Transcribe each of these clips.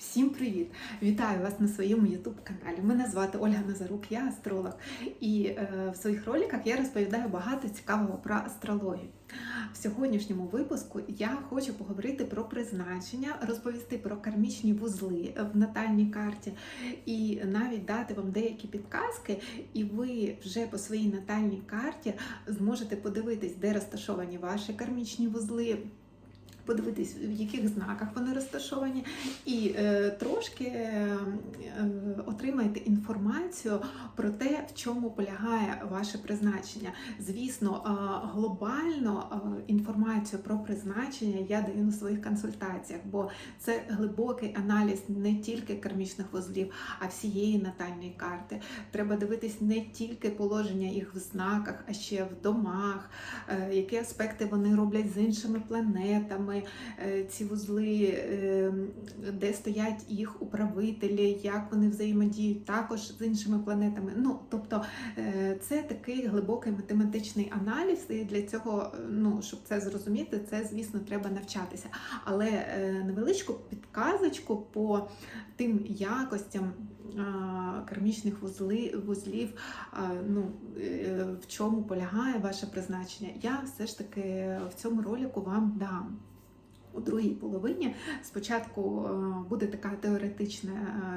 Всім привіт! Вітаю вас на своєму youtube каналі. Мене звати Ольга Назарук, я астролог. І е, в своїх роликах я розповідаю багато цікавого про астрологію. В сьогоднішньому випуску я хочу поговорити про призначення, розповісти про кармічні вузли в натальній карті і навіть дати вам деякі підказки, і ви вже по своїй натальній карті зможете подивитись, де розташовані ваші кармічні вузли подивитись, в яких знаках вони розташовані, і е, трошки е, отримаєте інформацію про те, в чому полягає ваше призначення. Звісно, е, глобально е, інформацію про призначення я даю на своїх консультаціях, бо це глибокий аналіз не тільки кармічних вузлів, а всієї натальної карти. Треба дивитись не тільки положення їх в знаках, а ще в домах, е, які аспекти вони роблять з іншими планетами е, ці вузли, е, де стоять їх управителі, як вони взаємодіють також з іншими планетами. Ну, тобто е, це такий глибокий математичний аналіз, і для цього, ну, щоб це зрозуміти, це, звісно, треба навчатися. Але невеличку підказочку по тим якостям кармічних вузли, вузлів, ну, в чому полягає ваше призначення, я все ж таки в цьому ролику вам дам. У другій половині спочатку е, буде така теоретична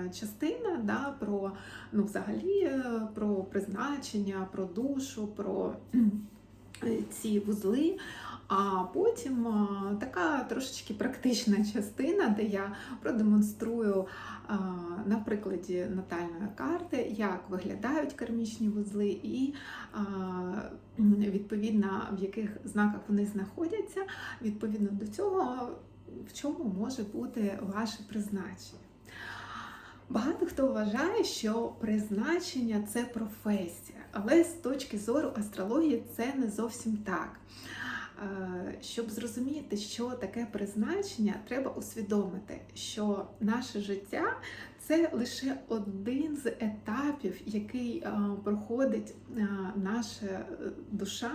е, частина да, про ну, взагалі е, про призначення, про душу, про ці вузли. А потім е, така трошечки практична частина, де я продемонструю е, на прикладі натальної карти, як виглядають кармічні вузли, і е, відповідно в яких знаках вони знаходяться. Відповідно до цього, в чому може бути ваше призначення. Багато хто вважає, що призначення це професія, але з точки зору астрології це не зовсім так. Е, Щоб зрозуміти, що таке призначення, треба усвідомити, що наше життя це лише один з етапів, який е, проходить е, наша душа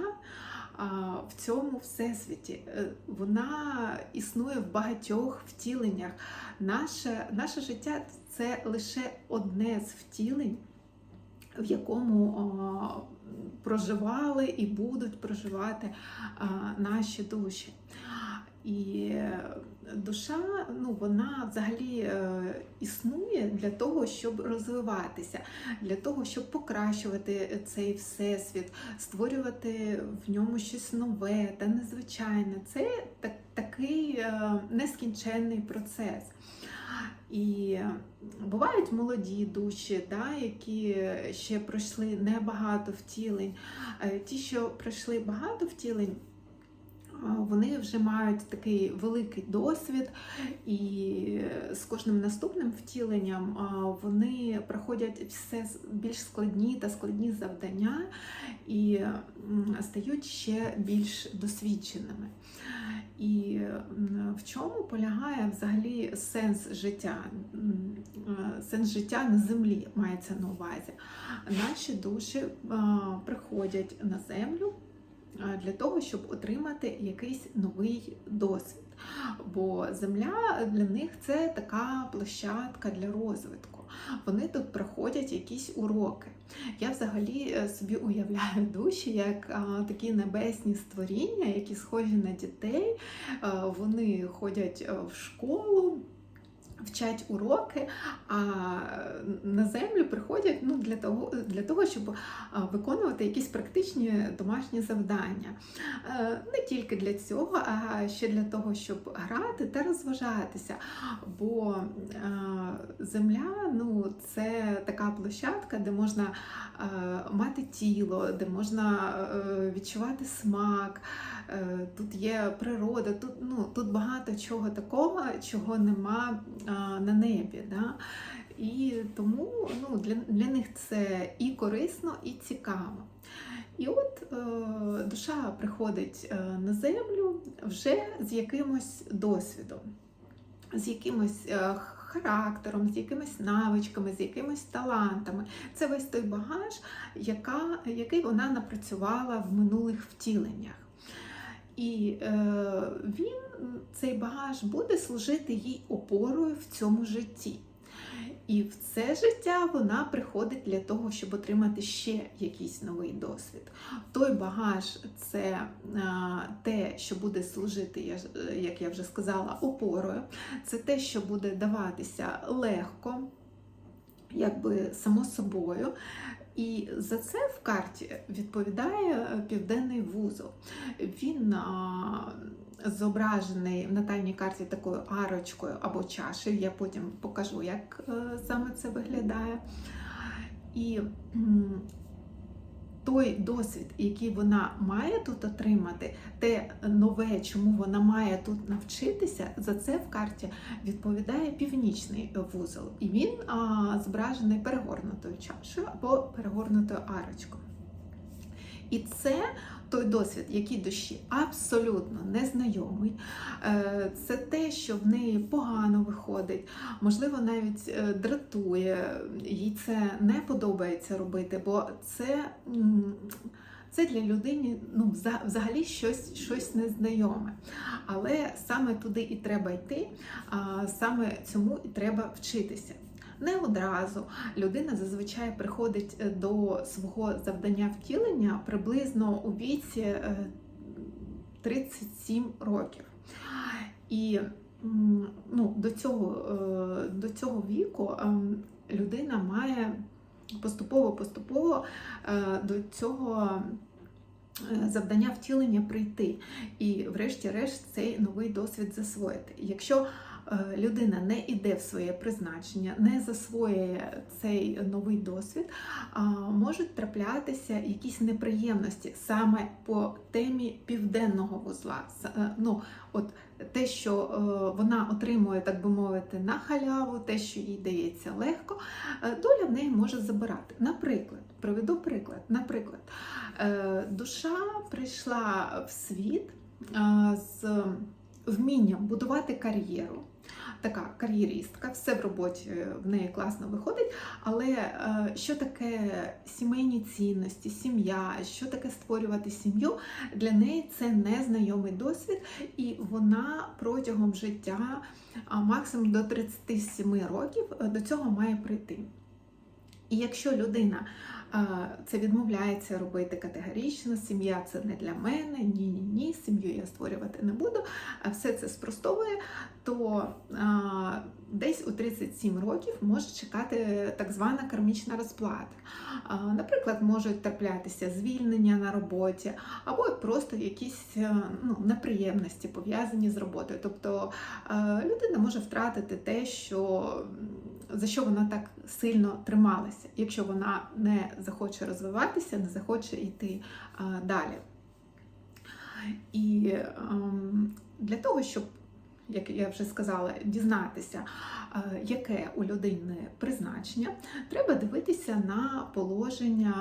в цьому всесвіті. Вона існує в багатьох втіленнях. Наше, наше життя це лише одне з втілень, в якому проживали і будуть проживати наші душі. І душа, ну вона взагалі е, існує для того, щоб розвиватися, для того, щоб покращувати цей всесвіт, створювати в ньому щось нове та незвичайне. Це так, такий е, нескінченний процес. І бувають молоді душі, да, які ще пройшли небагато втілень. Е, Ті, що пройшли багато втілень, вони вже мають такий великий досвід, і з кожним наступним втіленням вони проходять все більш складні та складні завдання і стають ще більш досвідченими. І в чому полягає взагалі сенс життя? Сенс життя на землі мається на увазі. Наші душі приходять на землю для того, щоб отримати якийсь новий досвід. Бо земля для них це така площадка для розвитку. Вони тут проходять якісь уроки. Я взагалі е, собі уявляю душі як а, такі небесні створіння, які схожі на дітей. Е, Вони ходять е, в школу. Вчать уроки, а на землю приходять ну, для, того, для того, щоб виконувати якісь практичні домашні завдання. Е, Не тільки для цього, а ще для того, щоб грати та розважатися. Бо е, земля ну, це така площадка, де можна е, мати тіло, де можна відчувати смак. Тут є природа, тут, ну, тут багато чого такого, чого нема на небі. Да? І тому ну, для, для них це і корисно, і цікаво. І от е, душа приходить е, на землю вже з якимось досвідом, з якимось е, характером, з якимись навичками, з якимись талантами. Це весь той багаж, яка, який вона напрацювала в минулих втіленнях. І е, він, цей багаж, буде служити їй опорою в цьому житті. І в це життя вона приходить для того, щоб отримати ще якийсь новий досвід. Той багаж це а, те, що буде служити, я е, як я вже сказала, опорою. Це те, що буде даватися легко, якби само собою. І за це в карті відповідає е, південний вузол. Він зображений в натальній карті такою арочкою або чашею. Я потім покажу, як е, саме це виглядає. І той досвід, який вона має тут отримати, те нове, чому вона має тут навчитися, за це в карті відповідає північний вузол. І він а, зображений перегорнутою чашею або перегорнутою арочкою. І це той досвід, який душі абсолютно незнайомий. Е, Це те, що в неї погано виходить, можливо, навіть е, дратує, їй це не подобається робити, бо це. Це для людини ну, взагалі щось, щось незнайоме. Але саме туди і треба йти, саме цьому і треба вчитися. Не одразу людина зазвичай приходить е, до свого завдання втілення приблизно у віці е, 37 років. І ну, до, цього, е, до цього віку ем, людина має поступово-поступово е, до цього е, завдання втілення прийти і, врешті-решт, цей новий досвід засвоїти. Якщо е, людина не йде в своє призначення, не засвоює цей новий досвід, можуть траплятися якісь неприємності саме по темі південного вузла. Е, Ну, от те, що е, вона отримує, так би мовити, на халяву, те, що їй дається легко, е, доля в неї може забирати. Наприклад, приведу приклад. Наприклад, е, душа прийшла в світ е, з вмінням будувати кар'єру. Така кар'єристка, все в роботі в неї класно виходить. Але е, що таке сімейні цінності, сім'я, що таке створювати сім'ю, для неї це незнайомий досвід, і вона протягом життя, максимум до 37 років, е, до цього має прийти. І якщо людина е, це відмовляється робити категорично, сім'я це не для мене, ні, ні, сім'ю я створювати не буду, а все це спростовує, то десь у 37 років може чекати так звана кармічна розплата. Наприклад, можуть траплятися звільнення на роботі, або просто якісь е, ну, неприємності пов'язані з роботою. Тобто е, людина може втратити те, що за що вона так сильно трималася, якщо вона не захоче розвиватися, не захоче йти далі. І ем, для того, щоб, як я вже сказала, дізнатися, е, яке у людини призначення, треба дивитися на положення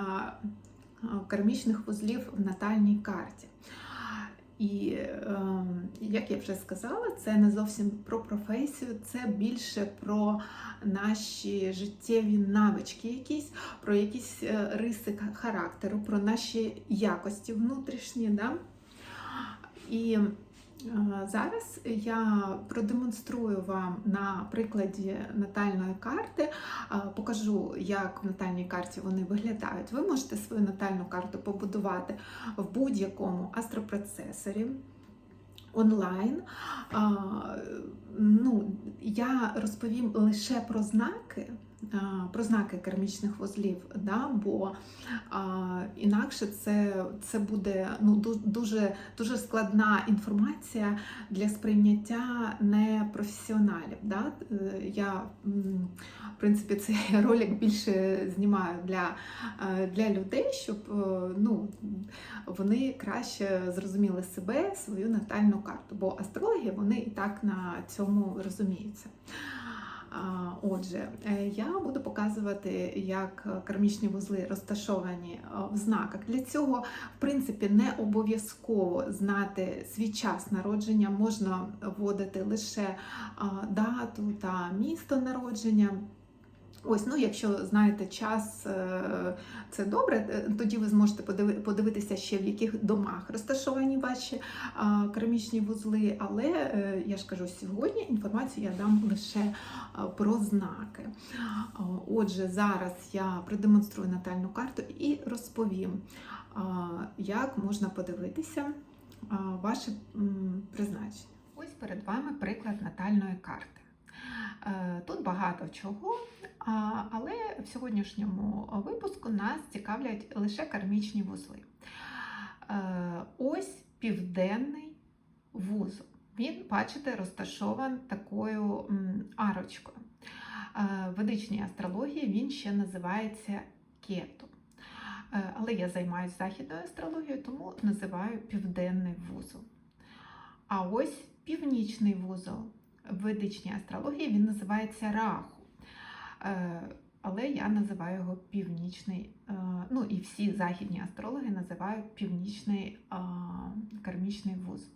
е, кармічних вузлів в натальній карті. І ем, як я вже сказала, це не зовсім про професію, це більше про наші життєві навички, якісь, про якісь е, риси характеру, про наші якості внутрішні. Да? І зараз я продемонструю вам на прикладі натальної карти, е, покажу, як в натальній карті вони виглядають. Ви можете свою натальну карту побудувати в будь-якому астропроцесорі. Онлайн. А, ну, я розповім лише про знаки, про знаки кармічних вузлів, да, бо а, інакше це, це буде ну, дуже, дуже складна інформація для сприйняття непрофесіоналів. Да? Е, Я, в принципі, цей ролик більше знімаю для, е, для людей, щоб е, ну, вони краще зрозуміли себе, свою натальну карту, бо астрологи вони і так на цьому розуміються. Отже, е, я буду показувати, як кармічні вузли розташовані е, в знаках. Для цього, в принципі, не обов'язково знати свій час народження, можна вводити лише дату та місто народження. Ось, ну, якщо знаєте час, е, це добре, е, тоді ви зможете подивитися ще в яких домах розташовані ваші керамічні вузли. Але е, я ж кажу, сьогодні інформацію я дам лише про знаки. Отже, зараз я продемонструю натальну карту і розповім, як можна подивитися ваше призначення. Ось перед вами приклад натальної карти. Е, Тут багато чого, але в сьогоднішньому випуску нас цікавлять лише кармічні вузли. Е, Ось південний вузол. Він, бачите, розташований такою арочкою. Е, ведичній астрології він ще називається кету. Але я займаюся західною астрологією, тому називаю південний вузол. А ось північний вузол. В ведичній астрології він називається раху. Е, Але я називаю його північний, е, ну і всі західні астрологи називають північний е, кармічний вузол.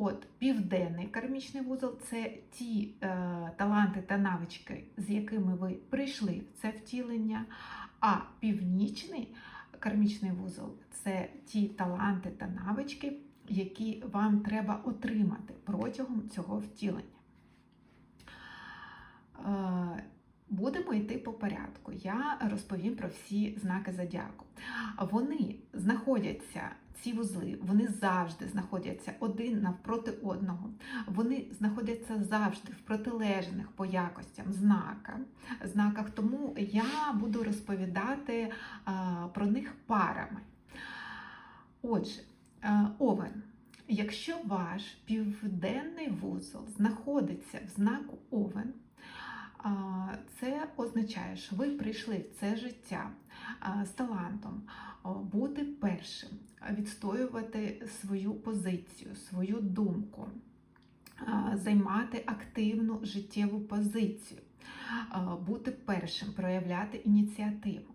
От південний кармічний вузол це ті е, таланти та навички, з якими ви прийшли в це втілення. А північний кармічний вузол це ті таланти та навички, які вам треба отримати протягом цього втілення. Е, Будемо йти по порядку. Я розповім про всі знаки зодіаку. Вони знаходяться, ці вузли, вони завжди знаходяться один навпроти одного. Вони знаходяться завжди в протилежних по якостям знака, знаках. Тому я буду розповідати а, про них парами. Отже, е, овен. Якщо ваш південний вузол знаходиться в знаку овен, це означає, що ви прийшли в це життя з талантом бути першим, відстоювати свою позицію, свою думку, займати активну життєву позицію, бути першим, проявляти ініціативу.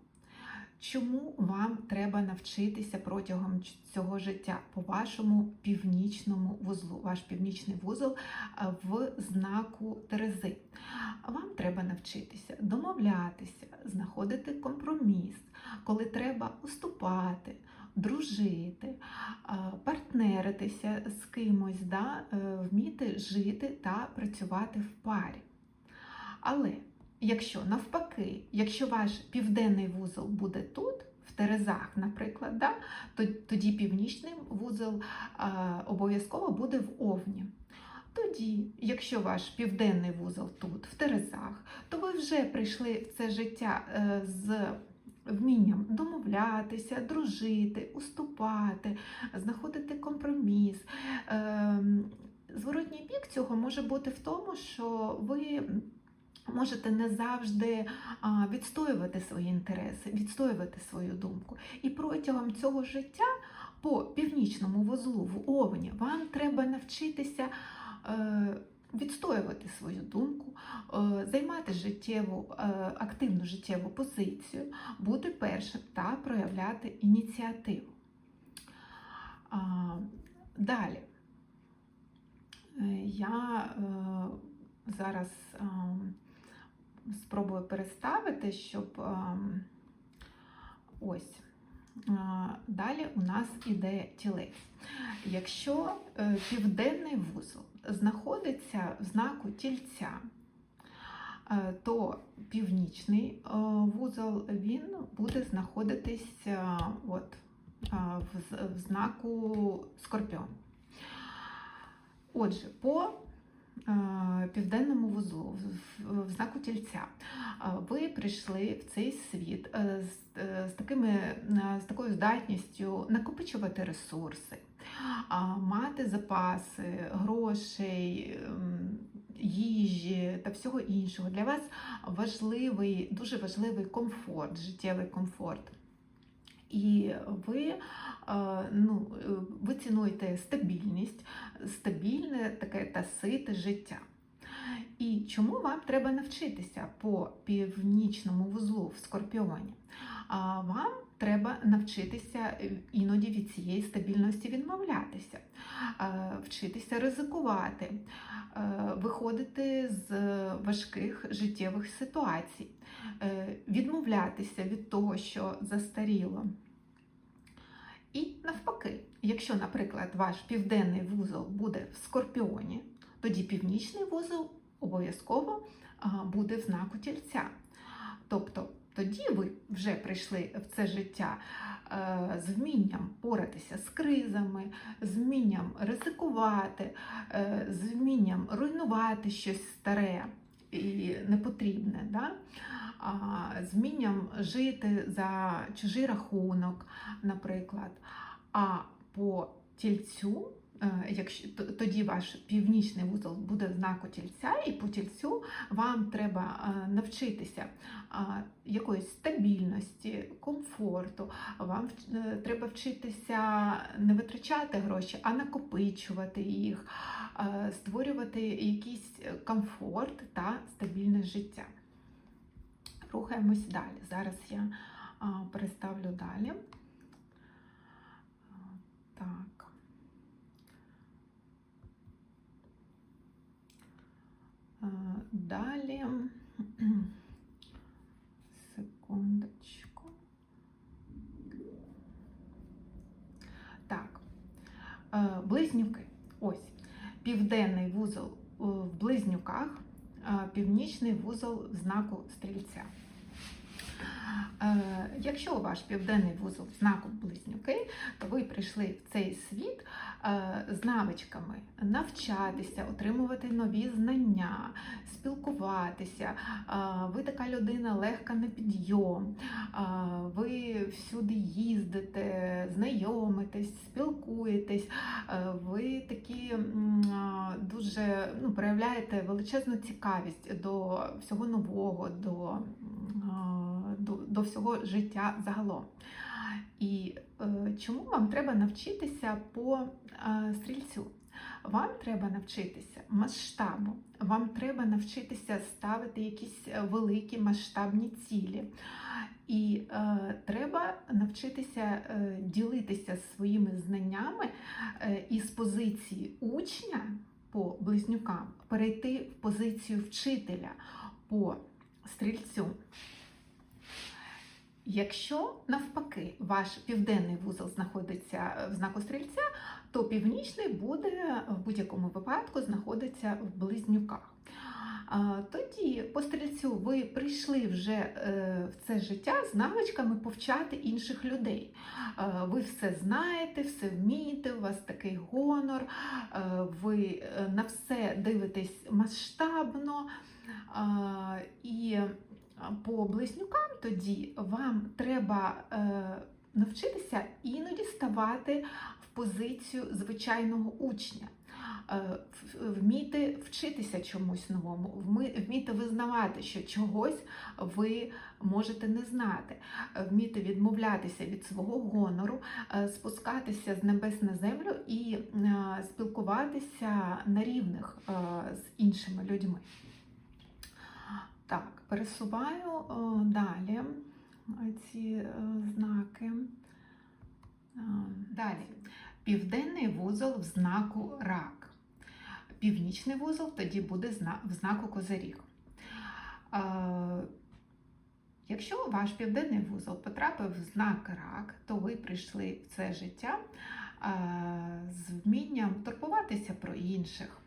Чому вам треба навчитися протягом цього життя по вашому північному вузлу? Ваш північний вузол в знаку Терези. Вам треба навчитися домовлятися, знаходити компроміс, коли треба уступати, дружити, партнеритися з кимось, да, е, вміти жити та працювати в парі. Але якщо навпаки, якщо ваш південний вузол буде тут, в Терезах, наприклад, да, тоді північний вузол обов'язково буде в Овні. Тоді, якщо ваш південний вузол тут, в Терезах, то ви вже прийшли в це життя е, з вмінням домовлятися, дружити, уступати, знаходити компроміс. Ем, Зворотній бік цього може бути в тому, що ви можете не завжди відстоювати свої інтереси, відстоювати свою думку. І протягом цього життя по північному вузлу в Овні вам треба навчитися е, відстоювати свою думку, е, займати життєву, е, активну життєву позицію, бути першим та проявляти ініціативу. Далі. Я зараз е, спробую переставити, щоб е, ось. Е, Далі у нас іде тілець. Якщо е, південний вузол знаходиться в знаку тільця, е, то північний вузол він буде знаходитись е, от, в, знаку скорпіон. Отже, по південному вузлу, в, знаку тільця, е, ви прийшли в цей світ е, з, е, з, такими, е, з такою здатністю накопичувати ресурси, мати запаси, грошей, ем, їжі та всього іншого. Для вас важливий, дуже важливий комфорт, життєвий комфорт. І ви, е, ну, е, ви цінуєте стабільність, стабільне таке та сите життя. І чому вам треба навчитися по північному вузлу в Скорпіоні? А Вам треба навчитися е, іноді від цієї стабільності відмовлятися, вчитися ризикувати, виходити з важких життєвих ситуацій, е, відмовлятися від того, що застаріло. І навпаки, якщо, наприклад, ваш південний вузол буде в скорпіоні, тоді північний вузол обов'язково буде в знаку тільця. Тобто тоді ви вже прийшли в це життя е, з вмінням поратися з кризами, з вмінням ризикувати, е, з вмінням руйнувати щось старе і непотрібне. Да? З вмінням жити за чужий рахунок, наприклад. А по тільцю, якщо тоді ваш північний вузол буде в знаку тільця, і по тільцю вам треба е, навчитися якоїсь стабільності, комфорту. Вам е, треба вчитися не витрачати гроші, а накопичувати їх, е, створювати якийсь комфорт та стабільне життя. Рухаємось далі. Зараз я переставлю далі. Так. А, Далі. Секундочку. Так. Близнюки. Ось. Південний вузол е, в близнюках, північний вузол в знаку стрільця. Е, Якщо ваш південний вузол знаку близнюки, то ви прийшли в цей світ е, з навичками навчатися, отримувати нові знання, спілкуватися. Е, Ви така людина легка на підйом, ви всюди їздите, знайомитесь, спілкуєтесь, ви такі дуже ну, проявляєте величезну цікавість до всього нового, до всього життя загалом. І е, чому вам треба навчитися по е, стрільцю? Вам треба навчитися масштабу, вам треба навчитися ставити якісь е, великі масштабні цілі. І е, треба навчитися е, ділитися своїми знаннями е, із позиції учня по близнюкам, перейти в позицію вчителя по стрільцю. Якщо навпаки ваш південний вузол знаходиться в знаку стрільця, то північний буде в будь-якому випадку знаходиться в близнюках. Тоді по стрільцю ви прийшли вже е, в це життя з навичками повчати інших людей. Е, Ви все знаєте, все вмієте, у вас такий гонор, е, ви е, на все дивитесь масштабно. І по близнюкам тоді вам треба е, навчитися іноді ставати в позицію звичайного учня. Е, Вміти вчитися чомусь новому, вміти визнавати, що чогось ви можете не знати, е, вміти відмовлятися від свого гонору, спускатися з небес на землю і спілкуватися на рівних з іншими людьми. Так, пересуваю е, далі ці е, знаки. Е, Далі. Південний вузол в знаку рак. Північний вузол тоді буде в знаку козиріг. Е, Якщо ваш південний вузол потрапив в знак рак, то ви прийшли в це життя е, з вмінням турбуватися про інших, е,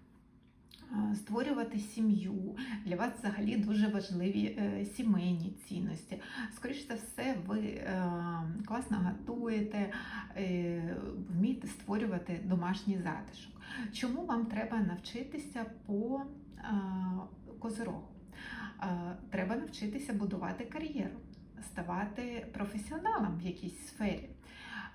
створювати сім'ю. Для вас взагалі дуже важливі е, сімейні цінності. Скоріше за все, ви е, класно готуєте, е, вмієте створювати домашній затишок. Чому вам треба навчитися по е, козирогу? Е, Треба навчитися будувати кар'єру, ставати професіоналом в якійсь сфері.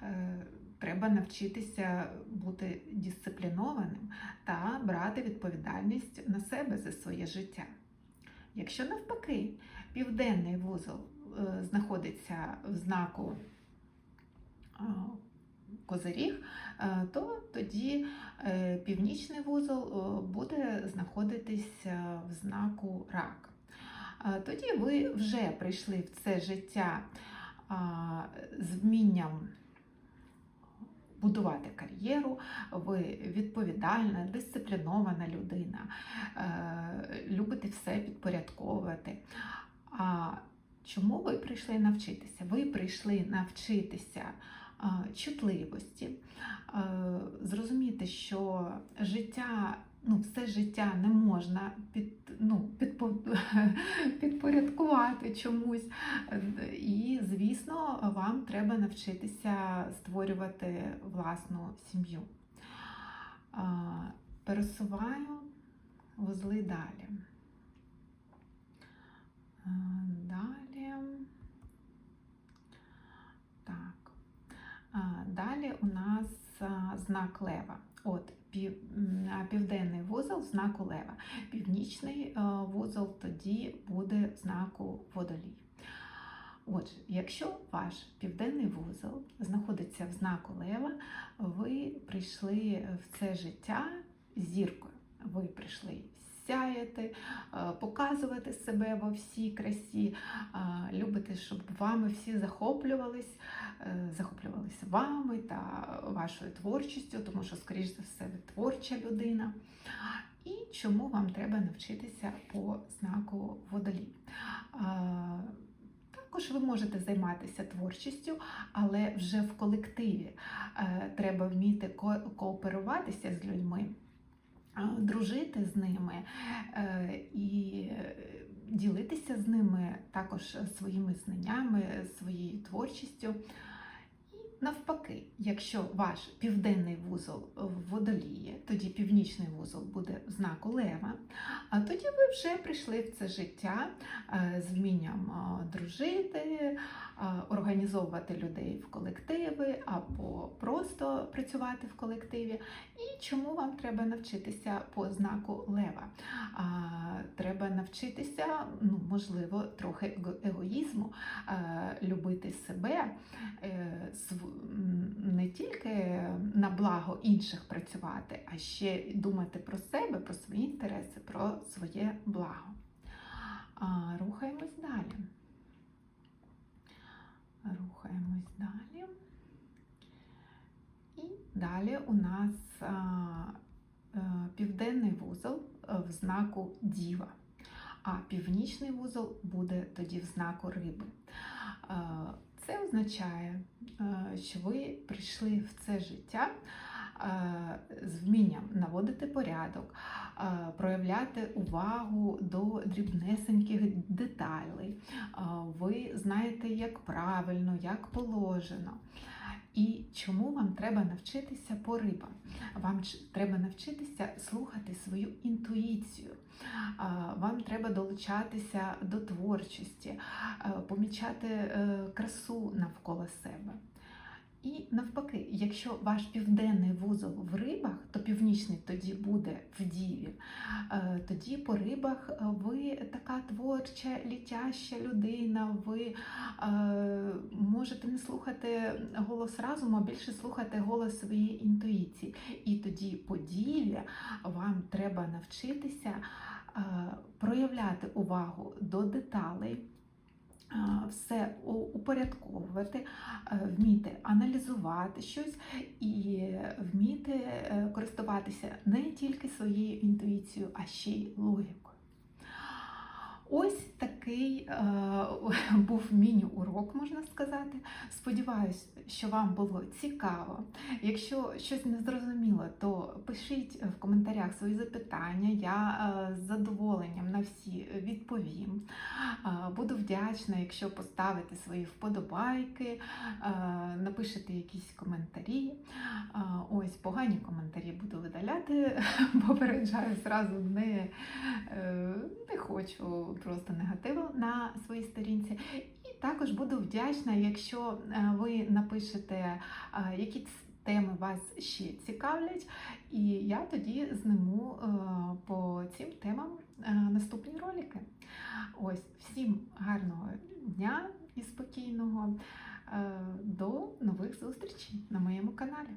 Е, Треба навчитися бути дисциплінованим та брати відповідальність на себе за своє життя. Якщо навпаки, південний вузол е, знаходиться в знаку е, козиріг, то тоді північний вузол буде знаходитись е, в знаку рак. Тоді ви вже прийшли в це життя з вмінням будувати кар'єру, ви відповідальна, дисциплінована людина, е, любите все підпорядковувати. А чому ви прийшли навчитися? Ви прийшли навчитися е, чутливості, е, зрозуміти, що життя. Ну, все життя не можна під, ну, підпо, підпорядкувати чомусь. І, звісно, вам треба навчитися створювати власну сім'ю. Пересуваю вузли далі. Далі. Так. Далі у нас знак лева. От південний вузол в знаку лева. Північний вузол тоді буде в знаку водолій. Отже, якщо ваш південний вузол знаходиться в знаку лева, ви прийшли в це життя зіркою. Ви прийшли сяяти, е, показувати себе во всій красі, е, любите, щоб вами всі захоплювались, е, захоплювалися вами та вашою творчістю, тому що, скоріш за все, ви творча людина. І чому вам треба навчитися по знаку водолій? Також ви можете займатися творчістю, але вже в колективі треба вміти кооперуватися з людьми, е, дружити з ними е, і ділитися з ними також своїми знаннями, своєю творчістю. Навпаки, якщо ваш південний вузол в водолії, тоді північний вузол буде в знаку лева, а тоді ви вже прийшли в це життя е, з вмінням дружити, організовувати людей в колективи або просто працювати в колективі. І чому вам треба навчитися по знаку лева? Треба навчитися, ну, можливо, трохи егоїзму, е, любити себе, е, не тільки на благо інших працювати, а ще думати про себе, про свої інтереси, про своє благо. Рухаємось далі. Рухаємось далі. І далі у нас е, південний вузол е, в знаку Діва, а північний вузол буде тоді в знаку риби. Е, Це означає, що ви прийшли в це життя з вмінням наводити порядок, проявляти увагу до дрібнесеньких деталей. Е, Ви знаєте, як правильно, як положено. І чому вам треба навчитися по рибам? Вам треба навчитися слухати свою інтуїцію. Вам треба долучатися до творчості, е, помічати е, красу навколо себе. І навпаки, якщо ваш південний вузол в рибах, то північний тоді буде в діві. Е, Тоді по рибах е, ви така творча, літяща людина, ви е, можете не слухати голос разуму, а більше слухати голос своєї інтуїції. І тоді по діві вам треба навчитися проявляти увагу до деталей. Е, Все упорядковувати, е, вміти аналізувати щось і вміти е, користуватися не тільки своєю інтуїцією, а ще й логікою. Ось такий е, був міні-урок, можна сказати. Сподіваюсь, що вам було цікаво. Якщо щось не зрозуміло, то пишіть в коментарях свої запитання. Я е, з задоволенням на всі відповім. Е, Буду вдячна, якщо поставите свої вподобайки, е, напишете якісь коментарі. Е, Ось погані коментарі буду видаляти. Попереджаю зразу не, е, не хочу просто негативу на своїй сторінці. І також буду вдячна, якщо е, ви напишете, е, які теми вас ще цікавлять, і я тоді зниму е, по цим темам наступні ролики. Ось всім гарного дня і спокійного. До нових зустрічей на моєму каналі.